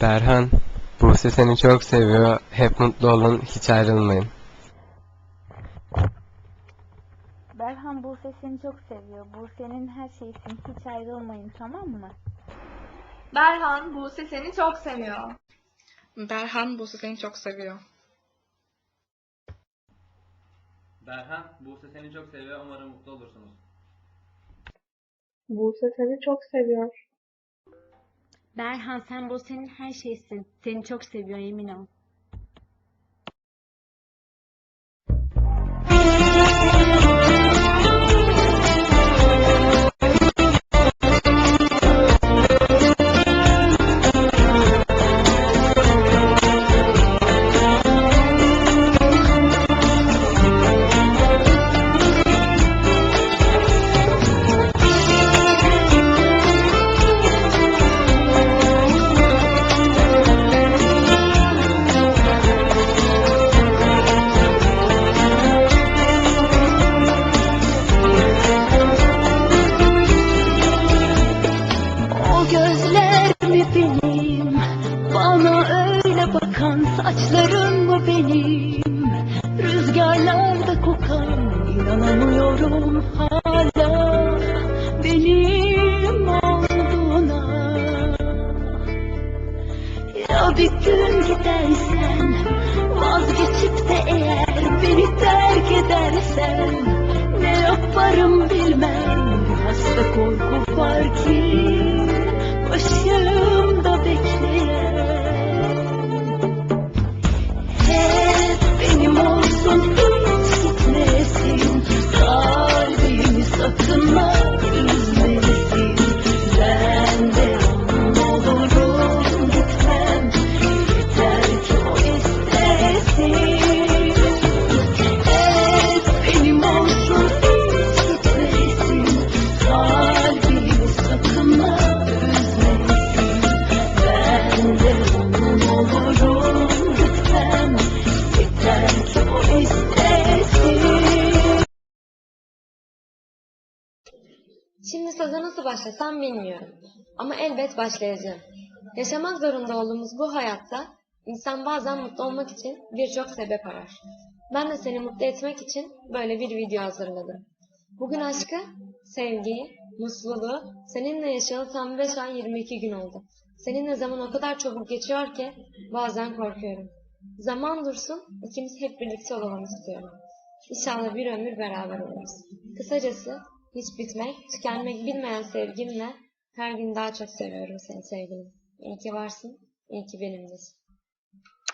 Berhan, Buse seni çok seviyor. Hep mutlu olun, hiç ayrılmayın. Berhan Buse seni çok seviyor. Buse'nin her şeysin. Hiç ayrılmayın tamam mı? Berhan, Buse seni çok seviyor. Berhan Buse seni çok seviyor. Berhan, Buse seni çok seviyor. Umarım mutlu olursunuz. Buse seni çok seviyor. Berhan sen Buse'nin her şeysin. Seni çok seviyor emin ol. Rüzgarlarda kokan inanamıyorum hala Benim olduğuna. Ya bir gün gidersen Vazgeçip de eğer beni terk edersen Ne yaparım bilmem. Hasta korku var ki Başımda bekleyen. Hep benim olsun the most. Şimdi söze nasıl başlasam bilmiyorum. Ama elbet başlayacağım. Yaşamak zorunda olduğumuz bu hayatta insan bazen mutlu olmak için birçok sebep arar. Ben de seni mutlu etmek için böyle bir video hazırladım. Bugün aşkı, sevgiyi, mutluluğu seninle yaşayalı tam 5 ay 22 gün oldu. Seninle zaman o kadar çabuk geçiyor ki bazen korkuyorum. Zaman dursun, ikimiz hep birlikte olalım istiyorum. İnşallah bir ömür beraber oluruz. Kısacası hiç bitmek, tükenmek bilmeyen sevgimle her gün daha çok seviyorum seni sevgilim. İyi ki varsın, iyi ki benimlesin.